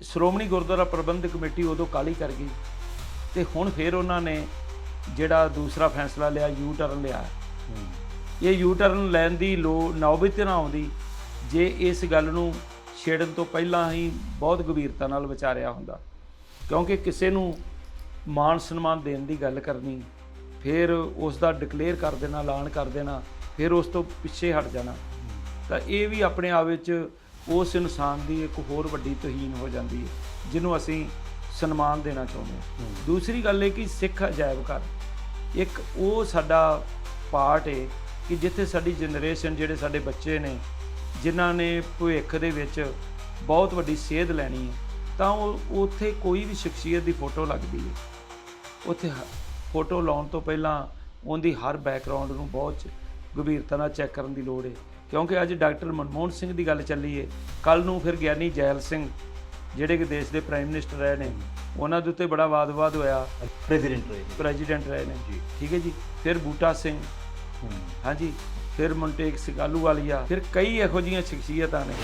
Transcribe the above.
ਸ਼੍ਰੋਮਣੀ ਗੁਰਦੁਆਰਾ ਪ੍ਰਬੰਧਕ committee ਉਦੋਂ ਕਾਲੀ ਕਰ ਗਈ ਤੇ ਹੁਣ ਫਿਰ ਉਹਨਾਂ ਨੇ ਜਿਹੜਾ ਦੂਸਰਾ ਫੈਸਲਾ ਲਿਆ ਯੂ ਟਰਨ ਲਿਆ। ਇਹ ਯੂ ਟਰਨ ਲੈਣ ਦੀ ਲੋ ਨੌਬਤ ਨਾ ਆਉਂਦੀ। ਜੇ ਇਸ ਗੱਲ ਨੂੰ ਛੇੜਨ ਤੋਂ ਪਹਿਲਾਂ ਹੀ ਬਹੁਤ ਗੰਭੀਰਤਾ ਨਾਲ ਵਿਚਾਰਿਆ ਹੁੰਦਾ, ਕਿਉਂਕਿ ਕਿਸੇ ਨੂੰ ਮਾਨ ਸਨਮਾਨ ਦੇਣ ਦੀ ਗੱਲ ਕਰਨੀ, ਫਿਰ ਉਸ ਦਾ ਡਿਕਲੇਅਰ ਕਰ ਦੇਣਾ, ਐਲਾਨ ਕਰ ਦੇਣਾ, ਫਿਰ ਉਸ ਤੋਂ ਪਿੱਛੇ ਹਟ ਜਾਣਾ। ਤਾਂ ਇਹ ਵੀ ਆਪਣੇ ਆਪ ਵਿੱਚ ਉਸ ਇਨਸਾਨ ਦੀ ਇੱਕ ਹੋਰ ਵੱਡੀ ਤੋਹੀਨ ਹੋ ਜਾਂਦੀ ਹੈ ਜਿਹਨੂੰ ਅਸੀਂ ਸਨਮਾਨ ਦੇਣਾ ਚਾਹੁੰਦੇ ਹਾਂ। ਦੂਸਰੀ ਗੱਲ ਇਹ ਕਿ ਸਿੱਖ ਅਜਾਇਬ ਘਰ ਇੱਕ ਉਹ ਸਾਡਾ ਪਾਰਟ ਹੈ ਕਿ ਜਿੱਥੇ ਸਾਡੀ ਜਨਰੇਸ਼ਨ ਜਿਹੜੇ ਸਾਡੇ ਬੱਚੇ ਨੇ ਜਿਨ੍ਹਾਂ ਨੇ ਭਵਿੱਖ ਦੇ ਵਿੱਚ ਬਹੁਤ ਵੱਡੀ ਸੇਧ ਲੈਣੀ ਹੈ ਤਾਂ ਉਹ ਉੱਥੇ ਕੋਈ ਵੀ ਸ਼ਖਸੀਅਤ ਦੀ ਫੋਟੋ ਲੱਗਦੀ ਹੈ। ਉੱਥੇ ਫੋਟੋ ਲਾਉਣ ਤੋਂ ਪਹਿਲਾਂ ਉਹਦੀ ਹਰ ਬੈਕਗ੍ਰਾਉਂਡ ਨੂੰ ਬਹੁਤ ਗੰਭੀਰਤਾ ਨਾਲ ਚੈੱਕ ਕਰਨ ਦੀ ਲੋੜ ਹੈ ਕਿਉਂਕਿ ਅੱਜ ਡਾਕਟਰ ਮਨਮੋਹਨ ਸਿੰਘ ਦੀ ਗੱਲ ਚੱਲੀ ਹੈ ਕੱਲ ਨੂੰ ਫਿਰ ਗਿਆਨੀ ਜੈਲ ਸਿੰਘ ਜਿਹੜੇ ਕਿ ਦੇਸ਼ ਦੇ ਪ੍ਰਾਈਮ ਮਿਨਿਸਟਰ ਰਹੇ ਨੇ ਉਹਨਾਂ ਦੇ ਉੱਤੇ ਬੜਾ ਵਾਦ-ਵਿਵਾਦ ਹੋਇਆ। ਪ੍ਰੈਜ਼ੀਡੈਂਟ ਰਹੇ ਪ੍ਰੈਜ਼ੀਡੈਂਟ ਰਹੇ ਨੇ। ਜੀ। ਠੀਕ ਹੈ ਜੀ? ਫਿਰ ਬੂਟਾ ਸਿੰਘ। ਹਾਂਜੀ। ਫਿਰ ਮੁੰਟੇਕ ਸਿਕਾਲੂ ਵਾਲੀਆ ਫਿਰ ਕਈ ਇਹੋ ਜਿਹੀਆਂ ਸ਼ਖਸੀਅਤਾਂ ਨੇ।